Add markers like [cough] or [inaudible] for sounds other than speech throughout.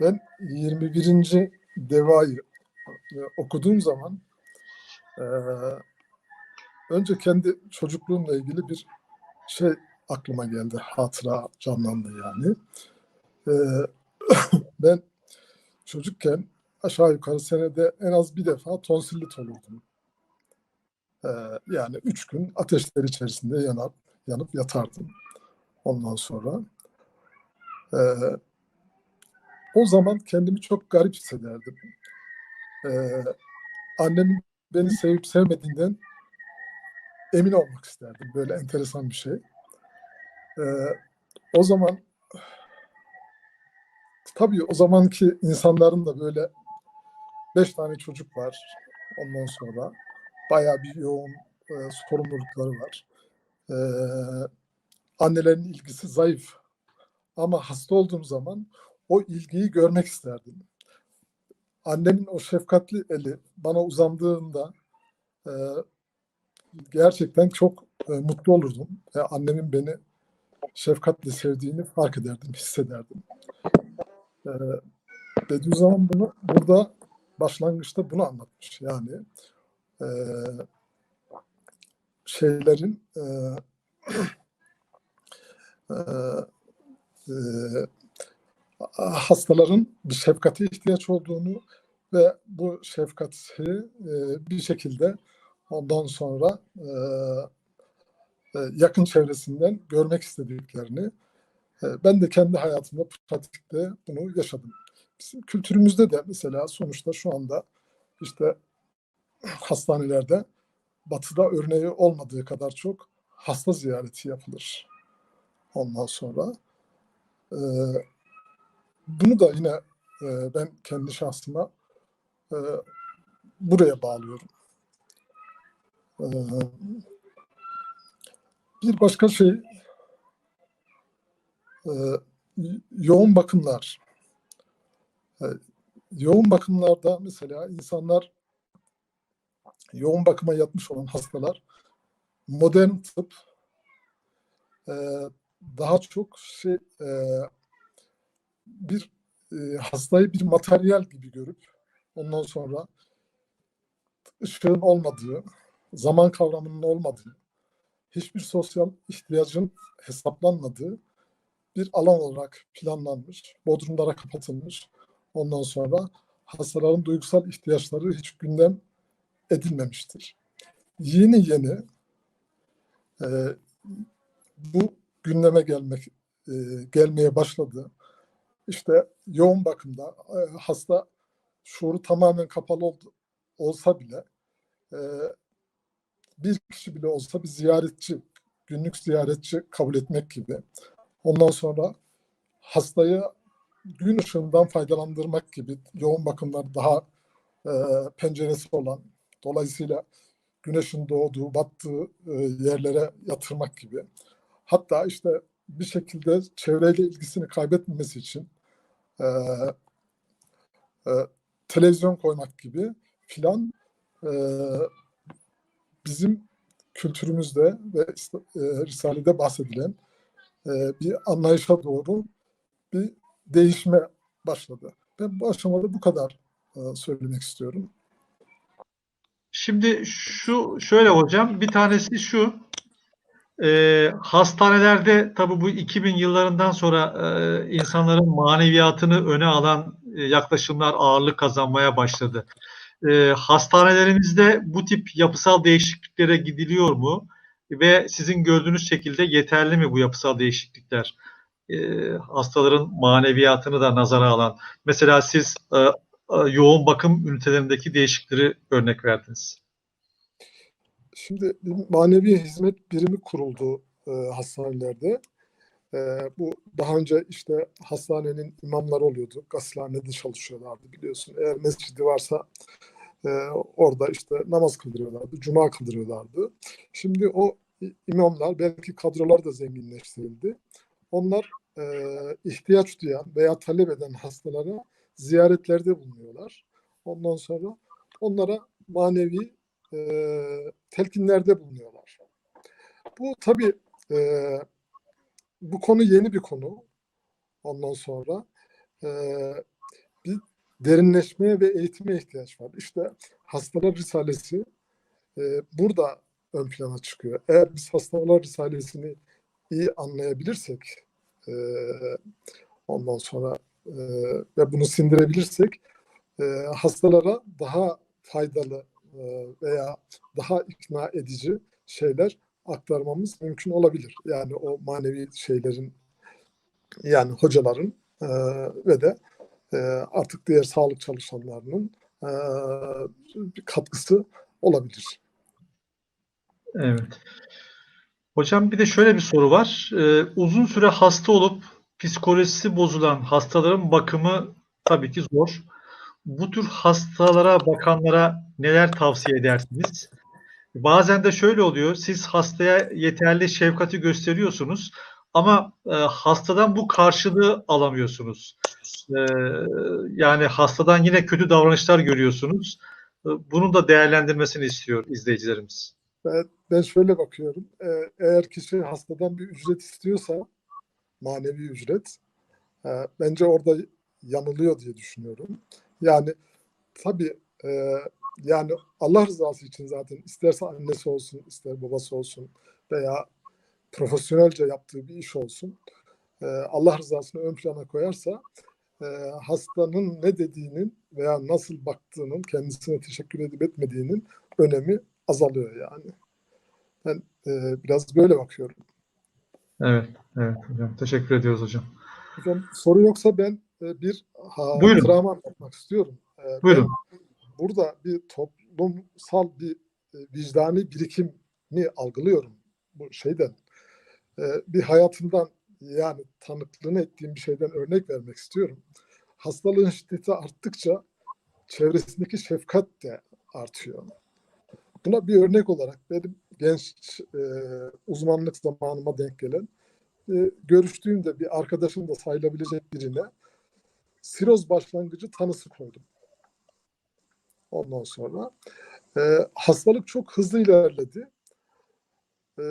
Ben 21. Deva'yı e, okuduğum zaman e, önce kendi çocukluğumla ilgili bir şey aklıma geldi. Hatıra canlandı yani. E, [coughs] ben çocukken aşağı yukarı senede en az bir defa tonsillit olurdum. E, yani üç gün ateşler içerisinde yanar, yanıp yatardım. Ondan sonra e, o zaman kendimi çok garip hissederdim. Ee, annemin beni sevip sevmediğinden emin olmak isterdim. Böyle enteresan bir şey. Ee, o zaman tabii o zamanki insanların da böyle beş tane çocuk var. Ondan sonra bayağı bir yoğun e, sorumlulukları var. Ee, annelerin ilgisi zayıf. Ama hasta olduğum zaman o ilgiyi görmek isterdim. Annemin o şefkatli eli bana uzandığında e, gerçekten çok e, mutlu olurdum. Ve annemin beni şefkatle sevdiğini fark ederdim, hissederdim. E, Bediüzzaman bunu burada başlangıçta bunu anlatmış. Yani e, şeylerin e, [clears throat] e, e, hastaların bir şefkate ihtiyaç olduğunu ve bu şefkati e, bir şekilde ondan sonra e, e, yakın çevresinden görmek istediklerini ben de kendi hayatımda pratikte bunu yaşadım. Bizim kültürümüzde de mesela sonuçta şu anda işte hastanelerde batıda örneği olmadığı kadar çok hasta ziyareti yapılır. Ondan sonra bunu da yine e, ben kendi şahsıma e, buraya bağlıyorum. E, bir başka şey e, yoğun bakımlar. E, yoğun bakımlarda mesela insanlar yoğun bakıma yatmış olan hastalar modern tıp e, daha çok şey e, bir e, hastayı bir materyal gibi görüp ondan sonra ışığın olmadığı, zaman kavramının olmadığı, hiçbir sosyal ihtiyacın hesaplanmadığı bir alan olarak planlanmış, bodrumlara kapatılmış. Ondan sonra hastaların duygusal ihtiyaçları hiç gündem edilmemiştir. Yeni yeni e, bu gündeme gelmek e, gelmeye başladı işte yoğun bakımda e, hasta şuuru tamamen kapalı oldu, olsa bile e, bir kişi bile olsa bir ziyaretçi, günlük ziyaretçi kabul etmek gibi. Ondan sonra hastayı gün ışığından faydalandırmak gibi yoğun bakımlar daha e, penceresi olan, dolayısıyla güneşin doğduğu, battığı e, yerlere yatırmak gibi. Hatta işte bir şekilde çevreyle ilgisini kaybetmemesi için e, e, televizyon koymak gibi filan e, bizim kültürümüzde ve e, Risale'de bahsedilen e, bir anlayışa doğru bir değişme başladı. Ben bu aşamada bu kadar e, söylemek istiyorum. Şimdi şu şöyle hocam bir tanesi şu e, hastanelerde tabii bu 2000 yıllarından sonra e, insanların maneviyatını öne alan e, yaklaşımlar ağırlık kazanmaya başladı. E, hastanelerimizde bu tip yapısal değişikliklere gidiliyor mu? Ve sizin gördüğünüz şekilde yeterli mi bu yapısal değişiklikler? E, hastaların maneviyatını da nazara alan. Mesela siz e, e, yoğun bakım ünitelerindeki değişiklikleri örnek verdiniz. Şimdi manevi hizmet birimi kuruldu e, hastanelerde. E, bu daha önce işte hastanenin imamları oluyordu. Gasilhanede çalışıyorlardı biliyorsun. Eğer mescidi varsa e, orada işte namaz kıldırıyorlardı, cuma kıldırıyorlardı. Şimdi o imamlar belki kadrolar da zenginleştirildi. Onlar e, ihtiyaç duyan veya talep eden hastalara ziyaretlerde bulunuyorlar. Ondan sonra onlara manevi e, telkinlerde bulunuyorlar. Bu tabii e, bu konu yeni bir konu. Ondan sonra e, derinleşmeye ve eğitime ihtiyaç var. İşte Hastalar Risalesi e, burada ön plana çıkıyor. Eğer biz Hastalar Risalesini iyi anlayabilirsek e, ondan sonra e, ve bunu sindirebilirsek e, hastalara daha faydalı veya daha ikna edici şeyler aktarmamız mümkün olabilir. Yani o manevi şeylerin yani hocaların e, ve de e, artık diğer sağlık çalışanlarının e, bir katkısı olabilir. Evet. Hocam bir de şöyle bir soru var. Ee, uzun süre hasta olup psikolojisi bozulan hastaların bakımı tabii ki zor. Bu tür hastalara bakanlara neler tavsiye edersiniz? Bazen de şöyle oluyor. Siz hastaya yeterli şefkati gösteriyorsunuz ama e, hastadan bu karşılığı alamıyorsunuz. E, yani hastadan yine kötü davranışlar görüyorsunuz. E, bunun da değerlendirmesini istiyor izleyicilerimiz. Ben, ben şöyle bakıyorum. E, eğer kişi hastadan bir ücret istiyorsa, manevi ücret, e, bence orada yanılıyor diye düşünüyorum. Yani tabii e, yani Allah rızası için zaten isterse annesi olsun, ister babası olsun veya profesyonelce yaptığı bir iş olsun. e, Allah rızasını ön plana koyarsa e, hastanın ne dediğinin veya nasıl baktığının, kendisine teşekkür edip etmediğinin önemi azalıyor yani. Ben e, biraz böyle bakıyorum. Evet, evet hocam. Teşekkür ediyoruz hocam. Hocam soru yoksa ben bir Buyurun. hatıramı anlatmak istiyorum. E, Buyurun. ben burada bir toplumsal bir e, vicdani birikimi algılıyorum bu şeyden. E, bir hayatımdan yani tanıklığını ettiğim bir şeyden örnek vermek istiyorum. Hastalığın şiddeti arttıkça çevresindeki şefkat de artıyor. Buna bir örnek olarak benim genç e, uzmanlık zamanıma denk gelen e, görüştüğümde bir arkadaşım da sayılabilecek birine siroz başlangıcı tanısı koydum. Ondan sonra e, hastalık çok hızlı ilerledi. E,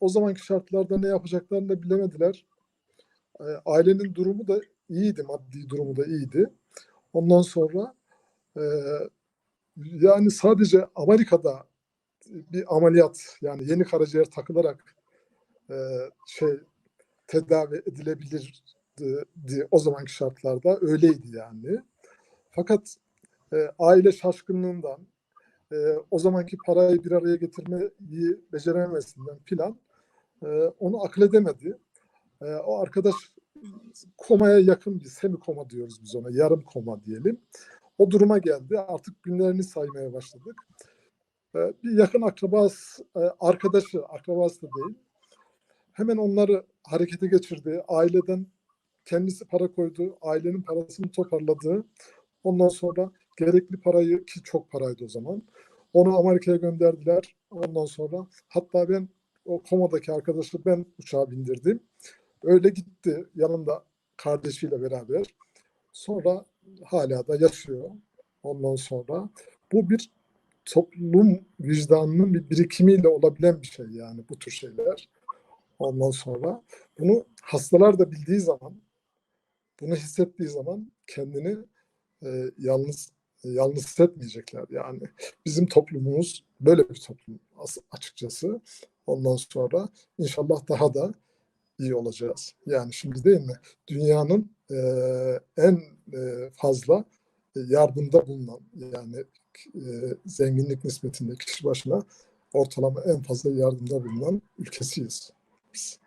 o zamanki şartlarda ne yapacaklarını da bilemediler. E, ailenin durumu da iyiydi, maddi durumu da iyiydi. Ondan sonra e, yani sadece Amerika'da bir ameliyat yani yeni karaciğer takılarak e, şey tedavi edilebilirdi o zamanki şartlarda öyleydi yani. Fakat e, aile şaşkınlığından e, o zamanki parayı bir araya getirmeyi becerememesinden filan e, onu akıl edemedi. E, o arkadaş komaya yakın bir semi koma diyoruz biz ona yarım koma diyelim. O duruma geldi. Artık günlerini saymaya başladık. E, bir yakın akrabası, e, arkadaşı, akrabası da değil. Hemen onları harekete geçirdi. Aileden kendisi para koydu. Ailenin parasını toparladı. Ondan sonra gerekli parayı ki çok paraydı o zaman. Onu Amerika'ya gönderdiler. Ondan sonra hatta ben o komadaki arkadaşı ben uçağa bindirdim. Öyle gitti yanında kardeşiyle beraber. Sonra hala da yaşıyor. Ondan sonra bu bir toplum vicdanının bir birikimiyle olabilen bir şey yani bu tür şeyler. Ondan sonra bunu hastalar da bildiği zaman, bunu hissettiği zaman kendini e, yalnız yalnız hissetmeyecekler yani. Bizim toplumumuz böyle bir toplum as- açıkçası. Ondan sonra inşallah daha da iyi olacağız. Yani şimdi değil mi? Dünyanın e, en e, fazla yardımda bulunan yani e, zenginlik nispetinde kişi başına ortalama en fazla yardımda bulunan ülkesiyiz biz.